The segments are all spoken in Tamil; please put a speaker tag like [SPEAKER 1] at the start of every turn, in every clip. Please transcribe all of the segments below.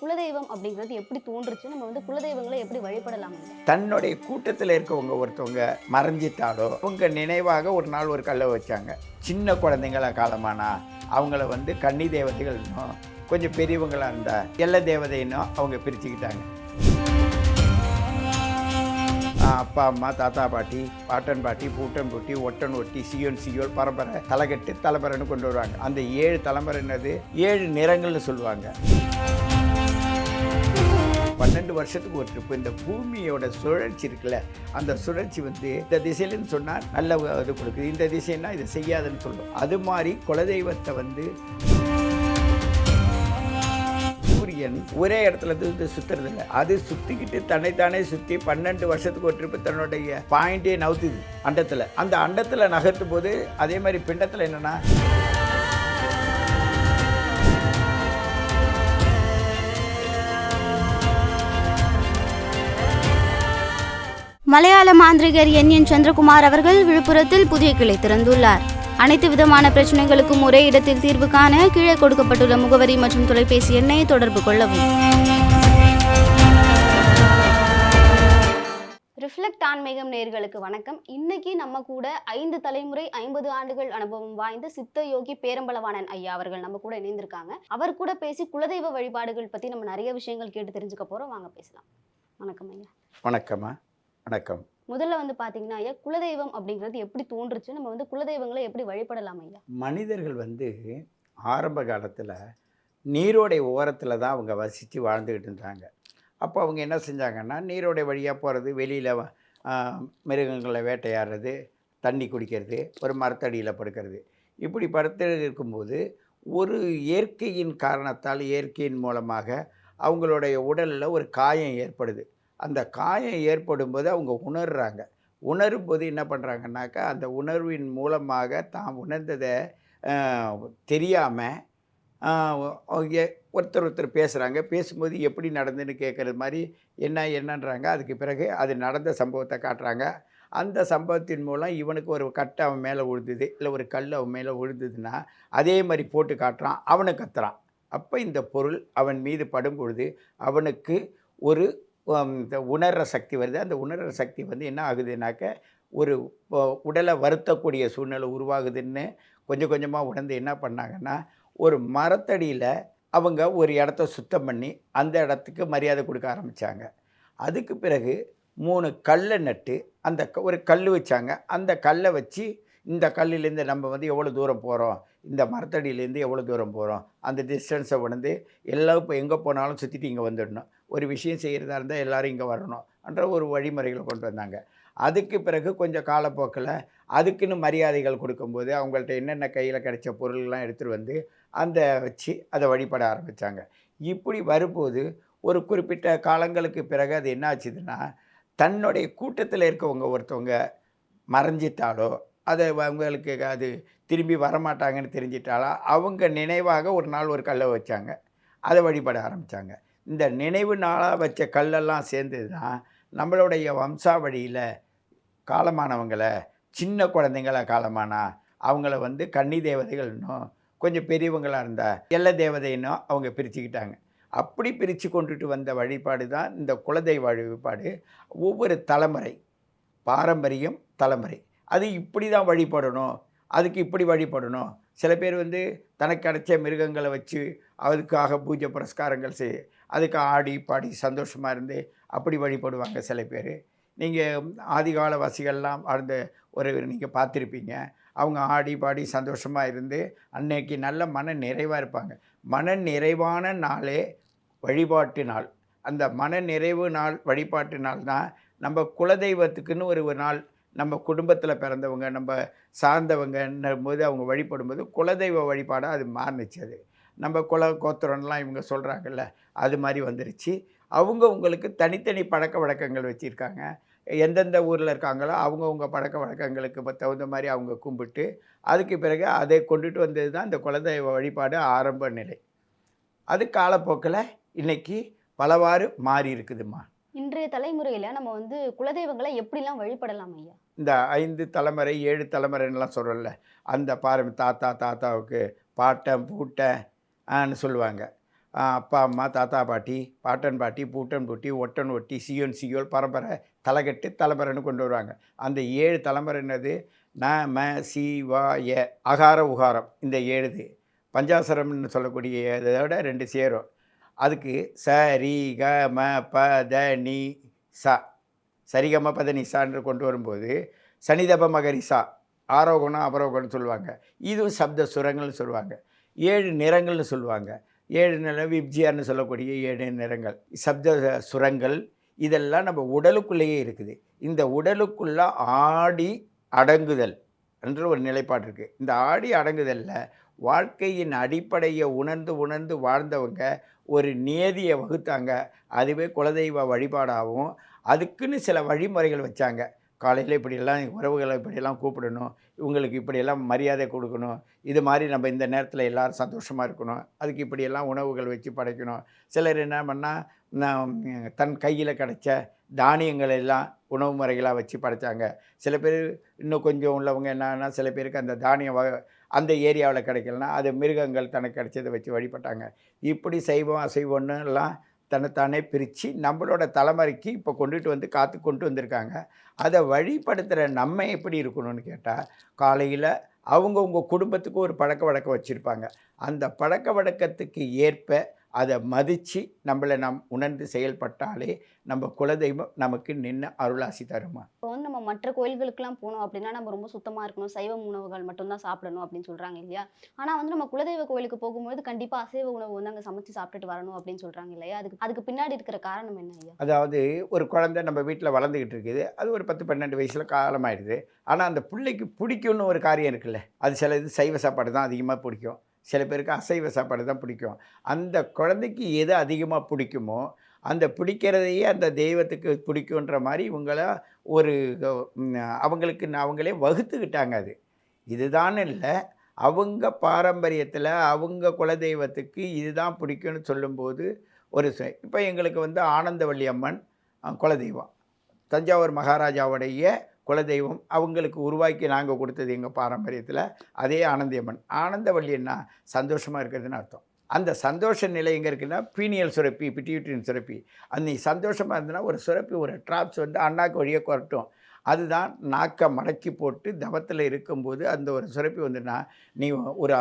[SPEAKER 1] குலதெய்வம் அப்படிங்கிறது எப்படி தோன்றுச்சு நம்ம வந்து குலதெய்வங்களை எப்படி வழிபடலாம்?
[SPEAKER 2] தன்னுடைய கூட்டத்தில் இருக்கவங்க ஒருத்தவங்க மறைஞ்சிட்டாலோ அவங்க நினைவாக ஒரு நாள் ஒரு கல்லை வச்சாங்க. சின்ன குழந்தைங்களா காலமானா அவங்கள வந்து கன்னி தேவதைகள்னும் கொஞ்சம் பெரியவங்களாக இருந்தா எல்ல தேவதைன்னும் அவங்க பிரிச்சுக்கிட்டாங்க. அப்பா அம்மா தாத்தா பாட்டி பாட்டன் பாட்டி பூட்டன் பூட்டி ஒட்டன் ஒட்டி சியோன் சியோல் பரம்பரை தலைகட்டு தலைமுறைன்னு கொண்டு வருவாங்க. அந்த ஏழு தலைமுறைன்னது ஏழு நிறங்கள்னு சொல்லுவாங்க. பன்னெண்டு வருஷத்துக்கு ஒரு ட்ரிப்பு இந்த பூமியோட சுழற்சி இருக்குல்ல அந்த சுழற்சி வந்து இந்த திசையிலன்னு சொன்னால் நல்ல இது கொடுக்குது. இந்த திசைன்னா இதை செய்யாதுன்னு சொல்லும் அது மாதிரி குலதெய்வத்தை வந்து சூரியன் ஒரே இடத்துல இருந்து சுத்துறது இல்லை. அது சுத்திக்கிட்டு தன்னைத்தானே சுத்தி பன்னெண்டு வருஷத்துக்கு ஒரு ட்ரிப்பு தன்னுடைய பாயிண்டே நவுத்துது அண்டத்தில். அந்த அண்டத்தில் நகர்த்தும் போது அதே மாதிரி பிண்டத்தில் என்னன்னா
[SPEAKER 3] மலையாள மாந்திரிகர் என். என். சந்திரகுமார் அவர்கள் விழுப்புரத்தில் புதிய கிளை திறந்துள்ளார். அனைத்து விதமான பிரச்சனைகளுக்கும் ஒரே இடத்தில் தீர்வு காண கீழே கொடுக்கப்பட்டுள்ள முகவரி மற்றும் தொலைபேசி எண்ணை தொடர்பு கொள்ளவும்.
[SPEAKER 1] ரிஃப்ளெக்ட் ஆன்மீகம் நேயர்களுக்கு வணக்கம். இன்னைக்கு நம்ம கூட ஐந்து தலைமுறை ஐம்பது ஆண்டுகள் அனுபவம் வாய்ந்த சித்த யோகி பேரம்பலவாணன் ஐயா அவர்கள் நம்ம கூட இணைந்திருக்காங்க. அவர் கூட பேசி குலதெய்வ வழிபாடுகள் பத்தி நம்ம நிறைய விஷயங்கள் கேட்டு தெரிஞ்சுக்க போறோம். வாங்க பேசலாம். வணக்கம் ஐயா.
[SPEAKER 2] வணக்கம்மா. வணக்கம்
[SPEAKER 1] முதல்ல வந்து பாத்தீங்கன்னா ஐயா குலதெய்வம் அப்படிங்கிறது எப்படி தோன்றுச்சு? நம்ம வந்து குலதெய்வங்களை எப்படி வழிபடலாம் ஐயா?
[SPEAKER 2] மனிதர்கள் வந்து ஆரம்ப காலத்தில் நீரோடை ஓரத்தில் தான் அவங்க வசித்து வாழ்ந்துக்கிட்டு இருந்தாங்க. அப்போ அவங்க என்ன செஞ்சாங்கன்னா நீரோடை வழியாக போகிறது வெளியில் மிருகங்களை வேட்டையாடுறது தண்ணி குடிக்கிறது ஒரு மரத்தடியில் படுக்கிறது. இப்படி படுத்து இருக்கும்போது ஒரு இயற்கையின் காரணத்தால் இயற்கையின் மூலமாக அவங்களுடைய உடலில் ஒரு காயம் ஏற்படுது. அந்த காயம் ஏற்படும் போது அவங்க உணர்கிறாங்க உணரும் போது என்ன பண்ணுறாங்கன்னாக்கா அந்த உணர்வின் மூலமாக தான் உணர்ந்ததை தெரியாமல் ஒருத்தர் ஒருத்தர் பேசுகிறாங்க பேசும்போது எப்படி நடந்துன்னு கேட்குறது மாதிரி என்ன என்னன்றாங்க. அதுக்கு பிறகு அது நடந்த சம்பவத்தை காட்டுறாங்க. அந்த சம்பவத்தின் மூலம் இவனுக்கு ஒரு கட்டை அவன் மேலே விழுந்தது. இல்லை ஒரு கல் அவன் மேலே விழுந்ததுன்னா அதே மாதிரி போட்டு காட்டுறான். அவனை கத்துறான். அப்போ இந்த பொருள் அவன் மீது படும் பொழுது அவனுக்கு ஒரு உணர்கிற இந்த சக்தி வருது. அந்த உணர்கிற சக்தி வந்து என்ன ஆகுதுனாக்க ஒரு உடலை வருத்தக்கூடிய சூழ்நிலை உருவாகுதுன்னு கொஞ்சம் கொஞ்சமாக உணர்ந்து என்ன பண்ணாங்கன்னா ஒரு மரத்தடியில் அவங்க ஒரு இடத்த சுத்தம் பண்ணி அந்த இடத்துக்கு மரியாதை கொடுக்க ஆரம்பித்தாங்க அதுக்கு பிறகு மூணு கல்லை நட்டு அந்த க- ஒரு கல் வச்சாங்க. அந்த கல்லை வச்சு இந்த கல்லிலேருந்து நம்ம வந்து எவ்வளோ தூரம் போகிறோம் இந்த மரத்தடியிலேருந்து எவ்வளோ தூரம் போகிறோம் அந்த டிஸ்டன்ஸை உணர்ந்து எல்லாம் இப்போ எங்கே போனாலும் சுற்றிட்டு இங்கே வந்துடணும். ஒரு விஷயம் செய்கிறதா இருந்தால் எல்லோரும் இங்கே வரணும் என்ற ஒரு வழிமுறைகளை கொண்டு வந்தாங்க. அதுக்கு பிறகு கொஞ்சம் காலப்போக்கில் அதுக்குன்னு மரியாதைகள் கொடுக்கும்போது அவங்கள்ட்ட என்னென்ன கையில் கிடைச்ச பொருள்லாம் எடுத்துகிட்டு வந்து அந்த வச்சு அதை வழிபட ஆரம்பித்தாங்க இப்படி வரும்போது ஒரு குறிப்பிட்ட காலங்களுக்கு பிறகு அது என்ன ஆச்சுதுன்னா தன்னுடைய கூட்டத்தில் இருக்கவங்க ஒருத்தவங்க மறைஞ்சிட்டாலோ அதை அவங்களுக்கு அது திரும்பி வரமாட்டாங்கன்னு தெரிஞ்சிட்டாலோ அவங்க நினைவாக ஒரு நாள் ஒரு கல்லை வச்சாங்க. அதை வழிபட ஆரம்பித்தாங்க இந்த நினைவு நாளாக வச்ச கல்லெல்லாம் சேர்ந்தது தான் நம்மளுடைய வம்சாவழியில் காலமானவங்களை சின்ன குழந்தைங்கள காலமானா அவங்கள வந்து கன்னி தேவதைகள்னும் கொஞ்சம் பெரியவங்களாக இருந்தால் எல்ல தேவதைன்னும் அவங்க பிரிச்சுக்கிட்டாங்க. அப்படி பிரித்து கொண்டுட்டு வந்த வழிபாடு தான் இந்த குலதெய்வ வழிபாடு. ஒவ்வொரு தலைமுறை பாரம்பரியம் தலைமுறை. அது இப்படி தான் வழிபடணும் அதுக்கு இப்படி வழிபடணும் சில பேர் வந்து தனக்கு கிடைச்ச மிருகங்களை வச்சு அதுக்காக பூஜை புரஸ்காரங்கள் செய் அதுக்கு ஆடி பாடி சந்தோஷமாக இருந்து அப்படி வழிபடுவாங்க சில பேர். நீங்கள் ஆதிகால வாசிகள்லாம் வாழ்ந்த ஒரு நீங்கள் பார்த்துருப்பீங்க. அவங்க ஆடி பாடி சந்தோஷமாக இருந்து அன்னைக்கு நல்ல மன நிறைவாக இருப்பாங்க. மன நிறைவான நாளே வழிபாட்டு நாள். அந்த மன நிறைவு நாள் வழிபாட்டு நாள் தான் நம்ம குலதெய்வத்துக்குன்னு ஒரு ஒரு நாள் நம்ம குடும்பத்தில் பிறந்தவங்க நம்ம சார்ந்தவங்கன்னும் போது அவங்க வழிபடும்போது குலதெய்வ வழிபாடாக அது மாறுனுச்சு அது. நம்ம குல கோத்திரம்லாம் இவங்க சொல்கிறாங்கல்ல அது மாதிரி வந்துருச்சு. அவங்க உங்களுக்கு தனித்தனி பழக்க வழக்கங்கள் வச்சுருக்காங்க. எந்தெந்த ஊரில் இருக்காங்களோ அவங்கவுங்க பழக்க வழக்கங்களுக்கு தகுந்த மாதிரி அவங்க கும்பிட்டு அதுக்கு பிறகு அதை கொண்டுட்டு வந்தது தான் இந்த குலதெய்வ வழிபாடு ஆரம்ப நிலை. அது காலப்போக்கில் இன்றைக்கி பலவாறு மாறி இருக்குதுமா
[SPEAKER 1] இன்றைய தலைமுறையில் நம்ம வந்து குலதெய்வங்களை எப்படிலாம் வழிபடலாம் ஐயா?
[SPEAKER 2] இந்த ஐந்து தலைமுறை ஏழு தலைமுறைன்னெலாம் சொல்கிறோம்ல அந்த பாரம்பரிய தாத்தா தாத்தாவுக்கு பாட்டன் பூட்டன்னு சொல்லுவாங்க. அப்பா அம்மா தாத்தா பாட்டி பாட்டன் பாட்டி பூட்டன் பூட்டி ஒட்டன் ஒட்டி சியோன் சியோல் பரம்பரை தலைகட்டு தலைமுறைன்னு கொண்டு வருவாங்க. அந்த ஏழு தலைமுறை என்னது ந ம சி வா ய அகார உகாரம். இந்த ஏழுது. பஞ்சாசரம்னு சொல்லக்கூடிய இதோட ரெண்டு சேரும். அதுக்கு ச ரி க ம ப த நி சா சரிகம பத நிசான்னு கொண்டு வரும்போது சனிதப மகரிசா ஆரோகணம் அபரோகணம் சொல்லுவாங்க. இதுவும் சப்த சுரங்கள்னு சொல்லுவாங்க. ஏழு நிறங்கள்னு சொல்லுவாங்க. ஏழு நிறம் விப்ஜியார்னு சொல்லக்கூடிய ஏழு நிறங்கள். சப்த சுரங்கள் இதெல்லாம் நம்ம உடலுக்குள்ளேயே இருக்குது. இந்த உடலுக்குள்ளே ஆடி அடங்குதல் என்ற ஒரு நிலைப்பாடு இருக்குது இந்த ஆடி அடங்குதலில் வாழ்க்கையின் அடிப்படையை உணர்ந்து உணர்ந்து வாழ்ந்தவங்க ஒரு நியதியை வகுத்தாங்க. அதுவே குலதெய்வ வழிபாடாகவும் அதுக்குன்னு சில வழிமுறைகள் வச்சாங்க. காலையில் இப்படியெல்லாம் உறவுகளை இப்படியெல்லாம் கூப்பிடணும் இவங்களுக்கு இப்படியெல்லாம் மரியாதை கொடுக்கணும் இது மாதிரி நம்ம இந்த நேரத்தில் எல்லோரும் சந்தோஷமாக இருக்கணும் அதுக்கு இப்படியெல்லாம் உணவுகள் வச்சு படைக்கணும். சிலர் என்ன பண்ணால் தன் கையில் கிடைச்ச தானியங்கள் எல்லாம் உணவு முறைகளாக வச்சு படைச்சாங்க. சில பேர் இன்னும் கொஞ்சம் உள்ளவங்க என்னன்னா சில பேருக்கு அந்த தானியம் வ அந்த ஏரியாவில் கிடைக்கலனா அது மிருகங்கள் தனக்கு கிடைச்சதை வச்சு வழிபட்டாங்க. இப்படி செய்வோம் அசைவோன்னு எல்லாம் தன்னைத்தானே பிரித்து நம்மளோட தலைமுறைக்கு இப்போ கொண்டுட்டு வந்து காத்து கொண்டு வந்திருக்காங்க. அதை வழிபடுத்துகிற நம்ம எப்படி இருக்கணும்னு கேட்டால் காலையில் அவங்கவுங்க குடும்பத்துக்கு ஒரு பழக்க வழக்கம் வச்சுருப்பாங்க. அந்த பழக்க வழக்கத்துக்கு ஏற்ப அதை மதித்து நம்மளை நாம் உணர்ந்து செயல்பட்டாலே நம்ம குலதெய்வம் நமக்கு நின்று அருளாசி தருமா?
[SPEAKER 1] இப்போ வந்து நம்ம மற்ற கோயில்களுக்கெல்லாம் போனோம் அப்படின்னா நம்ம ரொம்ப சுத்தமா இருக்கணும். சைவ உணவுகள் மட்டும்தான் சாப்பிடணும் அப்படின்னு சொல்றாங்க இல்லையா? ஆனா வந்து நம்ம குலதெய்வ கோயிலுக்கு போகும்போது கண்டிப்பா அசைவ உணவு வந்து அங்க சமைச்சு சாப்பிட்டுட்டு வரணும் அப்படின்னு சொல்றாங்க இல்லையா? அதுக்கு அதுக்கு பின்னாடி இருக்கிற காரணம் என்ன ஐயா?
[SPEAKER 2] அதாவது ஒரு குழந்தை நம்ம வீட்டில் வளர்ந்துக்கிட்டு இருக்குது. அது ஒரு பத்து பன்னெண்டு வயசில் காலமாயிடுது. ஆனால் அந்த பிள்ளைக்கு பிடிக்கும்னு ஒரு காரியம் இருக்குல்ல. அது சில இது சைவ சாப்பாடு தான் அதிகமாக பிடிக்கும். சில பேருக்கு அசைவ சாப்பாடு தான் பிடிக்கும். அந்த குழந்தைக்கு எது அதிகமாக பிடிக்குமோ அந்த பிடிக்கிறதையே அந்த தெய்வத்துக்கு பிடிக்குன்ற மாதிரி இவங்கள ஒரு அவங்களுக்கு அவங்களே வகுத்துக்கிட்டாங்க அது. இதுதான் இல்லை. அவங்க பாரம்பரியத்தில் அவங்க குலதெய்வத்துக்கு இதுதான் பிடிக்கும்னு சொல்லும்போது ஒரு இப்போ எங்களுக்கு வந்து ஆனந்தவள்ளி அம்மன் குலதெய்வம். தஞ்சாவூர் மகாராஜாவுடைய குலதெய்வம் அவங்களுக்கு உருவாக்கி நாங்கள் கொடுத்தது எங்கள் பாரம்பரியத்தில் அதே ஆனந்தியம்மன். ஆனந்தவள்ளின்னா சந்தோஷமாக இருக்கிறதுன்னு அர்த்தம். அந்த சந்தோஷ நிலை எங்கே இருக்குன்னா பீனியல் சுரப்பி பிட்டியூட்டின் சுரப்பி. அந்த சந்தோஷமாக இருந்ததுன்னா ஒரு சுரப்பி ஒரு ட்ராப்ஸ் வந்து அண்ணாக்கு வழியே கொரட்டும். அதுதான் நாக்கை மடக்கி போட்டு தவத்தில் இருக்கும்போது அந்த ஒரு சுரப்பி வந்துன்னா நீ ஒரு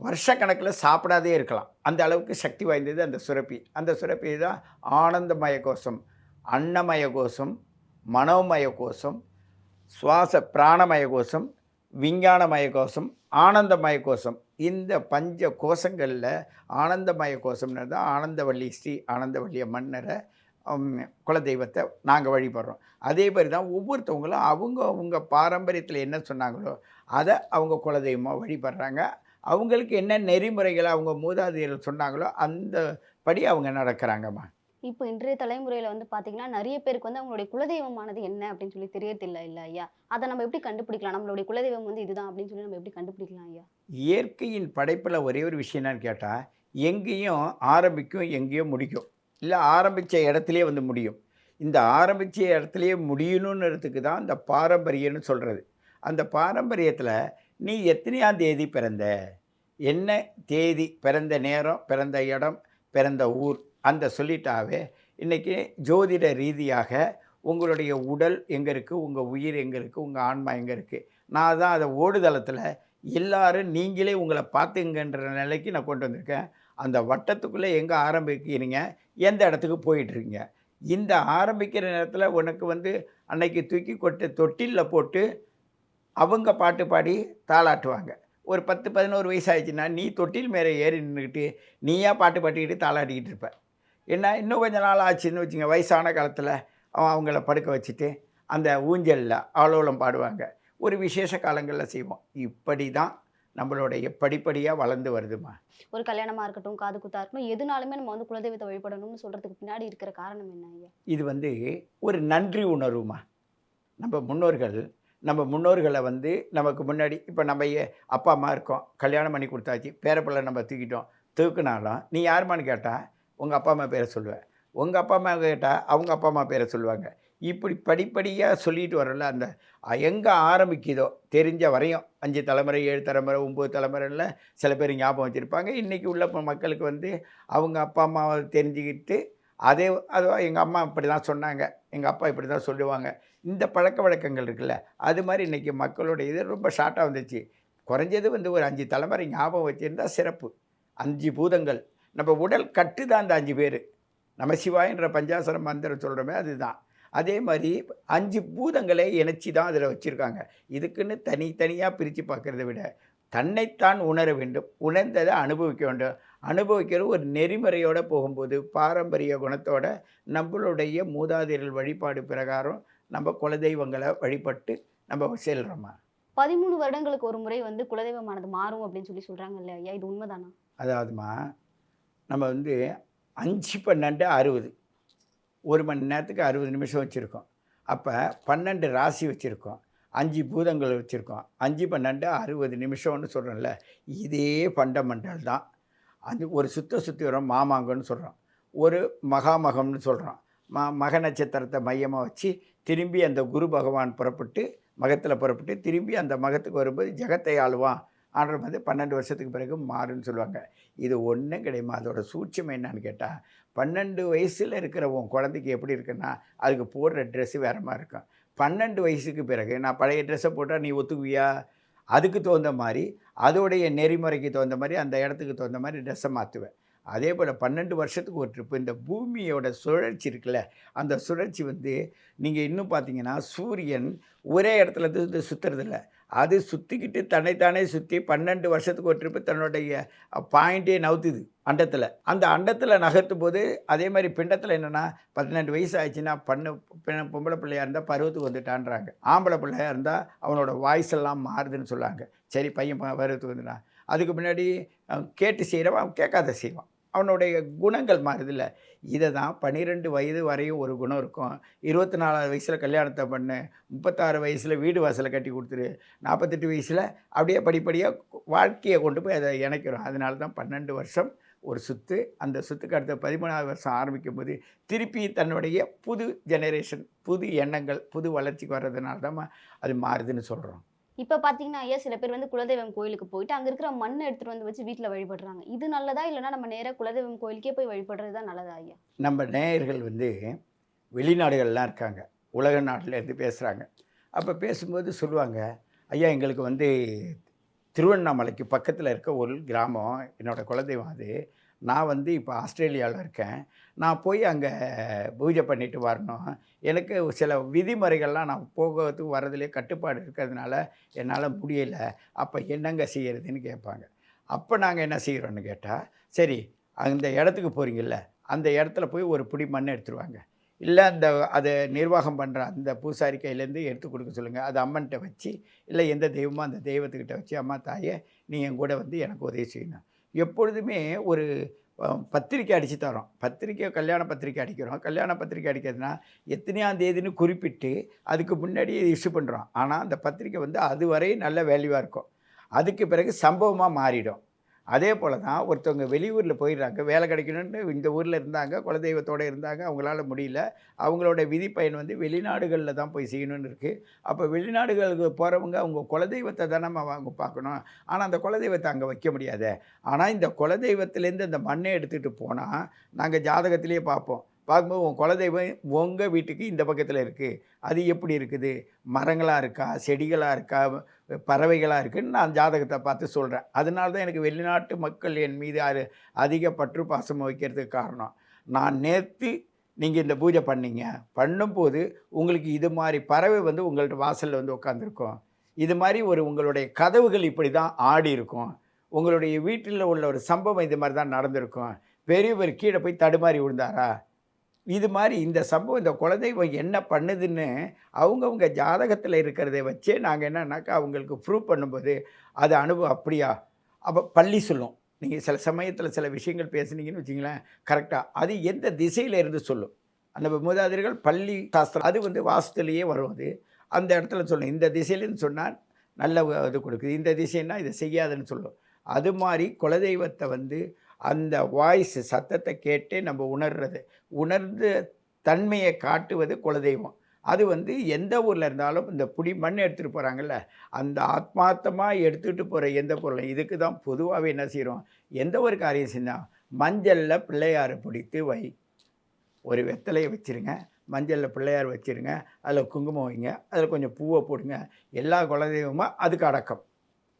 [SPEAKER 2] வருஷக்கணக்கில் சாப்பிடாதே இருக்கலாம். அந்த அளவுக்கு சக்தி வாய்ந்தது அந்த சுரப்பி. அந்த சுரப்பி தான் ஆனந்தமய கோஷம் அன்னமய கோஷம் மனோமய கோஷம் சுவாச பிராணமய கோஷம் விஞ்ஞானமய கோஷம் ஆனந்தமய கோஷம் இந்த பஞ்ச கோஷங்களில் ஆனந்தமய கோஷம்னு தான் ஆனந்தவள்ளி ஸ்ரீ ஆனந்தவள்ளி மன்னரை குலதெய்வத்தை நாங்கள் வழிபடுறோம். அதே மாதிரி தான் ஒவ்வொருத்தவங்களும் அவங்க அவங்க பாரம்பரியத்தில் என்ன சொன்னாங்களோ அதை அவங்க குலதெய்வமாக வழிபடுறாங்க. அவங்களுக்கு என்ன நெறிமுறைகளை அவங்க மூதாதையர்கள் சொன்னாங்களோ அந்த படி அவங்க நடக்கிறாங்கம்மா.
[SPEAKER 1] இப்போ இன்றைய தலைமுறையில் வந்து பார்த்தீங்கன்னா நிறைய பேருக்கு வந்து அவங்களுடைய குலதெய்வமானது என்ன அப்படின்னு சொல்லி தெரியறதில்ல இல்லை ஐயா? அதை நம்ம எப்படி கண்டுபிடிக்கலாம்? நம்மளுடைய குலதெய்வம் வந்து இதுதான் அப்படின்னு சொல்லி நம்ம எப்படி கண்டுபிடிக்கலாம் ஐயா?
[SPEAKER 2] இயற்கையின் படைப்பில் ஒரே ஒரு விஷயம் என்னன்னு கேட்டால் எங்கேயும் ஆரம்பிக்கும் எங்கேயும் முடிக்கும். இல்லை ஆரம்பித்த இடத்துலையே வந்து முடியும். இந்த ஆரம்பித்த இடத்துலையே முடியணுன்றதுக்கு தான் இந்த பாரம்பரியம்னு சொல்கிறது அந்த பாரம்பரியத்தில் நீ எத்தனையாம் தேதி பிறந்த? என்ன தேதி? பிறந்த நேரம் பிறந்த இடம் பிறந்த ஊர்? அந்த சொல்லிட்டாவே இன்றைக்கி ஜோதிட ரீதியாக உங்களுடைய உடல் எங்கே இருக்குது உங்கள் உயிர் எங்கே இருக்குது உங்கள் ஆன்மா எங்கே இருக்குது நான் தான் அதை ஓடுதளத்தில் எல்லோரும் நீங்களே உங்களை பார்த்துங்கன்ற நிலைக்கு நான் கொண்டு வந்திருக்கேன். அந்த வட்டத்துக்குள்ளே எங்கே ஆரம்பிக்கிறீங்க? எந்த இடத்துக்கு போயிட்டுருக்கீங்க? இந்த ஆரம்பிக்கிற நேரத்தில் உனக்கு வந்து அன்னைக்கு தூக்கி கொட்டு தொட்டிலில் போட்டு அவங்க பாட்டு பாடி தாளாட்டுவாங்க. ஒரு பத்து பதினோரு வயசு ஆயிடுச்சுன்னா நீ தொட்டில் மேலே ஏறி நின்றுக்கிட்டு நீயா பாட்டு பாட்டிக்கிட்டு தாளாட்டிக்கிட்டு இருப்ப. என்ன இன்னும் கொஞ்ச நாள் ஆச்சுன்னு வச்சுங்க வயசான காலத்தில் அவன் அவங்கள படுக்க வச்சுட்டு அந்த ஊஞ்சலில் ஆலோலம் பாடுவாங்க. ஒரு விசேஷ காலங்களில் செய்வோம். இப்படி தான் நம்மளுடைய படிப்படியாக வளர்ந்து வருதுமா
[SPEAKER 1] ஒரு கல்யாணமா இருக்கட்டும் காது குத்தா இருக்கட்டும் எதுனாலுமே நம்ம வந்து குலதெய்வத்தை வழிபடணும்னு சொல்றதுக்கு பின்னாடி இருக்கிற காரணம் என்ன ஐயா?
[SPEAKER 2] இது வந்து ஒரு நன்றி உணர்வுமா நம்ம முன்னோர்கள் நம்ம முன்னோர்களை வந்து நமக்கு முன்னாடி இப்போ நம்ம ஏ- அப்பா அம்மா இருக்கோம் கல்யாணம் பண்ணி கொடுத்தாச்சு பேரப்பிள்ளை நம்ம தூக்கிட்டோம் தூக்குனாலும் நீ யாருமான்னு கேட்டால் உங்கள் அப்பா அம்மா பேரை சொல்லுவேன். உங்கள் அப்பா அம்மா கேட்டால் அவங்க அப்பா அம்மா பேரை சொல்லுவாங்க. இப்படி படிப்படியாக சொல்லிட்டு வரல அந்த எங்கே ஆரம்பிக்குதோ தெரிஞ்ச வரையும் அஞ்சு தலைமுறை ஏழு தலைமுறை ஒம்பது தலைமுறையில் சில பேர் ஞாபகம் வச்சுருப்பாங்க. இன்றைக்கி உள்ள மக்களுக்கு வந்து அவங்க அப்பா அம்மாவை தெரிஞ்சுக்கிட்டு அதே அது எங்கள் அம்மா இப்படி தான் சொன்னாங்க எங்கள் அப்பா இப்படி தான் சொல்லுவாங்க. இந்த பழக்க வழக்கங்கள் இருக்குல்ல அது மாதிரி இன்றைக்கி மக்களுடைய இது ரொம்ப ஷார்ட்டாக வந்துச்சு. குறைஞ்சது வந்து ஒரு அஞ்சு தலைமுறை ஞாபகம் வச்சுருந்தா சிறப்பு. அஞ்சு பூதங்கள். நம்ம உடல் கட்டு தான் அந்த அஞ்சு பேர். நம்ம சிவாயன்ற பஞ்சாசன மந்திரம் சொல்கிறோமே அதுதான். அதே மாதிரி அஞ்சு பூதங்களை இணைச்சி தான் அதில் வச்சுருக்காங்க. இதுக்குன்னு தனித்தனியாக பிரித்து பார்க்குறத விட தன்னைத்தான் உணர வேண்டும் உணர்ந்ததை அனுபவிக்க வேண்டும். அனுபவிக்கிற ஒரு நெறிமுறையோடு போகும்போது பாரம்பரிய குணத்தோட நம்மளுடைய மூதாதையர்கள் வழிபாடு பிரகாரம் நம்ம குலதெய்வங்களை வழிபட்டு நம்ம செல்கிறோமா
[SPEAKER 1] பதிமூணு வருடங்களுக்கு ஒரு முறை வந்து குலதெய்வமானது மாறும் அப்படின்னு சொல்லி சொல்றாங்க இல்லையா? ஐயா இது உண்மைதானா?
[SPEAKER 2] அதாவதுமா நம்ம வந்து அஞ்சு பன்னெண்டு அறுபது. ஒரு மணி நேரத்துக்கு அறுபது நிமிஷம் வச்சுருக்கோம். அப்போ பன்னெண்டு ராசி வச்சுருக்கோம். அஞ்சு பூதங்கள் வச்சுருக்கோம். அஞ்சு பன்னெண்டு அறுபது நிமிஷம்னு சொல்கிறோம்ல இதே ஃபண்டமெண்டல் தான். அது ஒரு சுத்த சுற்றி வரும் மாமாங்கன்னு சொல்கிறோம் ஒரு மகாமகம்னு சொல்கிறோம் ம மக நட்சத்திரத்தை மையமாக வச்சு திரும்பி அந்த குரு பகவான் புறப்பட்டு மகத்தில் புறப்பட்டு திரும்பி அந்த மகத்துக்கு வரும்போது ஜெகத்தை ஆளுவான். ஆண்டவர் வந்து பன்னெண்டு வருஷத்துக்கு பிறகு மாறுன்னு சொல்லுவாங்க. இது ஒன்றும் கிடையாது அதோட சூட்சம் என்னன்னு கேட்டால் பன்னெண்டு வயசில் இருக்கிற உன் குழந்தைக்கு எப்படி இருக்குன்னா அதுக்கு போடுற ட்ரெஸ்ஸு வேற மாதிரி இருக்கும். பன்னெண்டு வயசுக்கு பிறகு நான் பழைய ட்ரெஸ்ஸை போட்டால் நீ ஒத்துக்குவியா? அதுக்கு தகுந்த மாதிரி அதோடைய நெறிமுறைக்கு தகுந்த மாதிரி அந்த இடத்துக்கு தகுந்த மாதிரி ட்ரெஸ்ஸை மாற்றுவேன் அதே போல் பன்னெண்டு வருஷத்துக்கு ஒரு ட்ரிப்பு இந்த பூமியோட சுழற்சி இருக்குல்ல அந்த சுழற்சி வந்து நீங்கள் இன்னும் பார்த்தீங்கன்னா சூரியன் ஒரே இடத்துல இருந்து சுற்றுறதில்ல அது சுற்றிக்கிட்டு தன்னைத்தானே சுற்றி பன்னெண்டு வருஷத்துக்கு ஒரு ட்ரிப்பு தன்னுடைய பாயிண்டே நவுத்துது அண்டத்தில். அந்த அண்டத்தில் நகர்த்தும் போது அதே மாதிரி பிண்டத்தில் என்னென்னா பதினெண்டு வயசு ஆயிடுச்சுன்னா பண்ணு பொம்பளை பிள்ளையாக இருந்தால் பருவத்துக்கு வந்துட்டான்றாங்க. ஆம்பளை பிள்ளையாக இருந்தால் அவனோட வாய்ஸ் எல்லாம் மாறுதுன்னு சொல்லுவாங்க. சரி பையன் பருவத்துக்கு வந்துட்டான். அதுக்கு முன்னாடி கேட்டு செய்கிறவன் கேட்காத செய்வான். அவனுடைய குணங்கள் மாறுதில்ல. இதை தான் பன்னிரெண்டு வயது வரையும் ஒரு குணம் இருக்கும். இருபத்தி நாலாவது வயசில் கல்யாணத்தை பண்ணு முப்பத்தாறு வயசில் வீடு வாசலை கட்டி கொடுத்துரு நாற்பத்தெட்டு வயசில் அப்படியே படிப்படியாக வாழ்க்கையை கொண்டு போய் அதை இணைக்கிறோம். அதனால தான் பன்னெண்டு வருஷம் ஒரு சுத்து. அந்த சுத்துக்கு அடுத்த பதிமூணாவது வருஷம் ஆரம்பிக்கும் போது திருப்பி தன்னுடைய புது ஜெனரேஷன் புது எண்ணங்கள் புது வளர்ச்சிக்கு வர்றதுனால தான் அது மாறுதுன்னு சொல்கிறோம்
[SPEAKER 1] இப்போ பார்த்தீங்கன்னா ஐயா சில பேர் வந்து குலதெய்வம் கோயிலுக்கு போயிட்டு அங்கே இருக்கிற மண்ணை எடுத்துகிட்டு வந்து வச்சு வீட்டில் வழிபடுறாங்க. இது நல்லதா இல்லைன்னா நம்ம நேராக குலதெய்வம் கோயிலுக்கே போய் வழிபடுறது தான் நல்லதா ஐயா?
[SPEAKER 2] நம்ம நேயர்கள் வந்து வெளிநாடுகள்லாம் இருக்காங்க. உலக நாட்டில் இருந்து பேசுகிறாங்க அப்போ பேசும்போது சொல்லுவாங்க ஐயா எங்களுக்கு வந்து திருவண்ணாமலைக்கு பக்கத்தில் இருக்க ஒரு கிராமம் என்னோடய குலதெய்வம் அது. நான் வந்து இப்போ ஆஸ்திரேலியாவில் இருக்கேன். நான் போய் அங்கே பூஜை பண்ணிட்டு வரணும். எனக்கு சில விதிமுறைகள்லாம் நான் போகிறதுக்கு வரதுலேயே கட்டுப்பாடு இருக்கிறதுனால என்னால் முடியல. அப்போ என்னங்க செய்கிறதுன்னு கேட்பாங்க. அப்போ நாங்கள் என்ன செய்கிறோன்னு கேட்டால் சரி அந்த இடத்துக்கு போகிறீங்கல்ல அந்த இடத்துல போய் ஒரு பிடி மண் எடுத்துருவாங்க. இல்லை அந்த அதை நிர்வாகம் பண்ணுற அந்த பூசாரி கையிலேருந்து எடுத்து கொடுக்க சொல்லுங்கள் அது அம்மன்கிட்ட வச்சு இல்லை எந்த தெய்வமோ அந்த தெய்வத்துக்கிட்ட வச்சு அம்மா தாயே நீ என் கூட வந்து எனக்கு உதவி செய்யணும். எப்பொழுதுமே ஒரு பத்திரிக்கை அடித்து தரோம். பத்திரிக்கை கல்யாண பத்திரிக்கை அடிக்கிறோம். கல்யாண பத்திரிக்கை அடிக்கிறதுனா எத்தனையாம் தேதின்னு குறிப்பிட்டு அதுக்கு முன்னாடி இஷ்யூ பண்ணுறோம் ஆனால் அந்த பத்திரிக்கை வந்து அதுவரை நல்ல வேல்யூவாக இருக்கும். அதுக்கு பிறகு சம்பவமாக மாறிடும். அதே போல் தான் ஒருத்தவங்க வெளியூரில் போயிடுறாங்க வேலை கிடைக்கணும்னு இந்த ஊரில் இருந்தாங்க குலதெய்வத்தோடு இருந்தாங்க அவங்களால முடியல. அவங்களோட விதி பயன் வந்து வெளிநாடுகளில் தான் போய் செய்யணும்னு இருக்குது அப்போ வெளிநாடுகளுக்கு போகிறவங்க அவங்க குலதெய்வத்தை தானே அவங்க பார்க்கணும். ஆனால் அந்த குலதெய்வத்தை அங்கே வைக்க முடியாது. ஆனால் இந்த குலதெய்வத்திலேருந்து அந்த மண்ணை எடுத்துகிட்டு போனால் நாங்கள் ஜாதகத்திலேயே பார்ப்போம். பார்க்கும்போது உன் குலதெய்வம் உங்கள் வீட்டுக்கு இந்த பக்கத்தில் இருக்குது அது எப்படி இருக்குது? மரங்களாக இருக்கா? செடிகளாக இருக்கா? பறவைகளாக இருக்குதுன்னு நான் ஜாதகத்தை பார்த்து சொல்கிறேன் அதனால தான் எனக்கு வெளிநாட்டு மக்கள் என் மீது அரு- அதிக பற்று பாசம் வைக்கிறதுக்கு காரணம். நான் நேற்று நீங்கள் இந்த பூஜை பண்ணீங்க. பண்ணும்போது உங்களுக்கு இது மாதிரி பறவை வந்து உங்கள்கிட்ட வாசலில் வந்து உட்காந்துருக்கும் இது மாதிரி ஒரு உங்களுடைய கதவுகள் இப்படி தான் ஆடி இருக்கும். உங்களுடைய வீட்டில் உள்ள ஒரு சம்பவம் இது மாதிரி தான் நடந்திருக்கும். பெரியவர் கீழே போய் தடுமாறி விழுந்தாரா? இது மாதிரி இந்த சம்பவம் இந்த குலதெய்வம் என்ன பண்ணுதுன்னு அவங்கவுங்க ஜாதகத்தில் இருக்கிறத வச்சே நாங்கள் என்னன்னாக்கா அவங்களுக்கு ப்ரூவ் பண்ணும்போது அது அனுபவம் அப்படியா? அப்போ பள்ளி சொல்லும். நீங்கள் சில சமயத்தில் சில விஷயங்கள் பேசுனீங்கன்னு வச்சிங்களேன் கரெக்டாக அது எந்த திசையில் இருந்து சொல்லும்? அந்த மூதாதிரிகள் பள்ளி சாஸ்திரம் அது வந்து வாசத்துலேயே வரும் அது. அந்த இடத்துல சொல்லும். இந்த திசையிலன்னு சொன்னால் நல்ல இது கொடுக்குது. இந்த திசைன்னா இதை செய்யாதுன்னு சொல்லும். அது மாதிரி குலதெய்வத்தை வந்து அந்த வாய்ஸ் சத்தத்தை கேட்டு நம்ம உணர்றது. உணர்ந்து தன்மையை காட்டுவது குலதெய்வம். அது வந்து எந்த ஊரில் இருந்தாலும் இந்த புடி மண் எடுத்துகிட்டு போகிறாங்கல்ல அந்த ஆத்மார்த்தமாக எடுத்துகிட்டு போகிற எந்த பொருளும் இதுக்கு தான் பொதுவாகவே என்ன செய்கிறோம் எந்த ஒரு காரியம் செஞ்சால் மஞ்சளில் பிள்ளையாரை பிடித்து வை. ஒரு வெத்தலையை வச்சுருங்க மஞ்சளில் பிள்ளையார் வச்சுருங்க அதில் குங்குமம் வைங்க அதில் கொஞ்சம் பூவை போடுங்க எல்லா குலதெய்வமும் அதுக்கு அடக்கம்.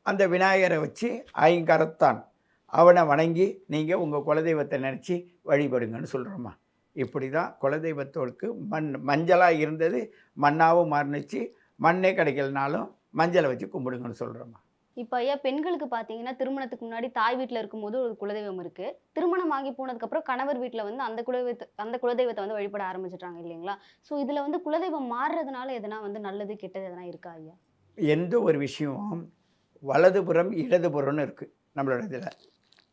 [SPEAKER 2] அந்த விநாயகரை வச்சு ஐங்கரத்தான் அவனை வணங்கி நீங்கள் உங்கள் குலதெய்வத்தை நினச்சி வழிபடுங்கன்னு சொல்கிறோம்மா இப்படி தான் குலதெய்வத்தோருக்கு மண் மஞ்சளாக இருந்தது மண்ணாகவும் மாறினுச்சு. மண்ணே கிடைக்கலனாலும் மஞ்சளை வச்சு கும்பிடுங்கன்னு சொல்கிறோம்மா
[SPEAKER 1] இப்போ ஐயா பெண்களுக்கு பார்த்தீங்கன்னா திருமணத்துக்கு முன்னாடி தாய் வீட்டில் இருக்கும்போது ஒரு குலதெய்வம் இருக்கு. திருமணம் ஆகி போனதுக்கப்புறம் கணவர் வீட்டில் வந்து அந்த குலதெய்வத்தை அந்த குலதெய்வத்தை வந்து வழிபட ஆரம்பிச்சிட்டாங்க இல்லைங்களா? ஸோ இதில் வந்து குலதெய்வம் மாறுறதுனால எதனா வந்து நல்லது கெட்டது எதனா இருக்கா ஐயா?
[SPEAKER 2] எந்த ஒரு விஷயம் வலதுபுறம் இடதுபுறம்னு இருக்குது நம்மளோட இதில்.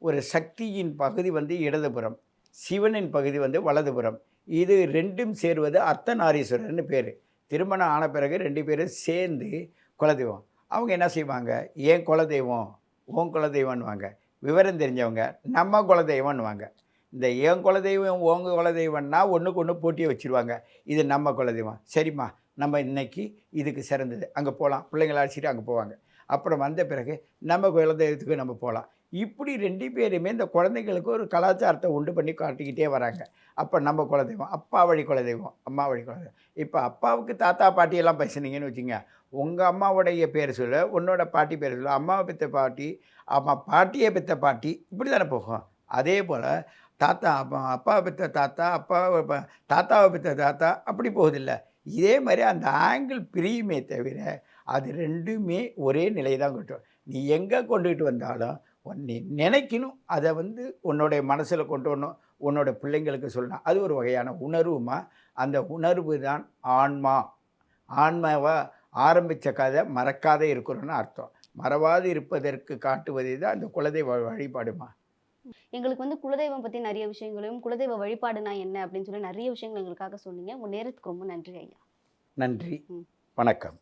[SPEAKER 2] ஒரு சக்தியின் பகுதி வந்து இடதுபுறம் சிவனின் பகுதி வந்து வலதுபுறம். இது ரெண்டும் சேருவது அர்த்தநாரீஸ்வரர்னு பேர். திருமணம் ஆன பிறகு ரெண்டு பேரும் சேர்ந்து குலதெய்வம். அவங்க என்ன செய்வாங்க? ஏன் குலதெய்வம்? ஓன் குலதெய்வம்னுவாங்க. விவரம் தெரிஞ்சவங்க நம்ம குலதெய்வம்னுவாங்க. இந்த ஏன் குலதெய்வம் ஓங்க குலதெய்வம்னா ஒன்றுக்கு ஒன்று போட்டியை வச்சுருவாங்க. இது நம்ம குலதெய்வம். சரிம்மா நம்ம இன்னைக்கு இதுக்கு சிறந்தது. அங்கே போகலாம் பிள்ளைங்களை அழைச்சிட்டு அங்கே போவாங்க. அப்புறம் வந்த பிறகு நம்ம குலதெய்வத்துக்கு நம்ம போகலாம் இப்படி ரெண்டு பேருமே இந்த குழந்தைங்களுக்கு ஒரு கலாச்சாரத்தை உண்டு பண்ணி காட்டிக்கிட்டே வராங்க. அப்போ நம்ம குலதெய்வம் அப்பா வழி குலதெய்வம் அம்மா வழி குலதெய்வம். இப்போ அப்பாவுக்கு தாத்தா பாட்டியெல்லாம் பேசுனீங்கன்னு வச்சுங்க உங்கள் அம்மாவுடைய பேர் சொல்ல உன்னோட பாட்டி பேர் சொல்ல அம்மாவை பித்த பாட்டி அம்மா பாட்டியை பித்த பாட்டி இப்படி தானே போகும்? அதே போல் தாத்தா அப்பா அப்பாவை பித்த தாத்தா அப்பாவை தாத்தாவை பித்த தாத்தா அப்படி போகுதில்ல. இதே மாதிரி அந்த ஆங்கிள் பிரியுமே தவிர அது ரெண்டுமே ஒரே நிலை தான் கட்டும். நீ எங்கே கொண்டுகிட்டு வந்தாலும் நீ நினைக்கணும். அதை வந்து உன்னுடைய மனசில் கொண்டு வரணும். உன்னோட பிள்ளைங்களுக்கு சொல்லணும். அது ஒரு வகையான உணர்வுமா? அந்த உணர்வு தான் ஆன்மா. ஆன்மாவை ஆரம்பித்த கதை மறக்காத இருக்கணும்னு அர்த்தம். மறவாது இருப்பதற்கு காட்டுவதே தான் அந்த குலதெய்வ வழிபாடுமா?
[SPEAKER 1] எங்களுக்கு வந்து குலதெய்வம் பற்றி நிறைய விஷயங்களையும் குலதெய்வ வழிபாடுனா என்ன அப்படின்னு சொல்லி நிறைய விஷயங்கள் எங்களுக்காக சொன்னீங்க. உங்கள் நேரத்துக்கு ரொம்ப நன்றி ஐயா.
[SPEAKER 2] நன்றி. வணக்கம்.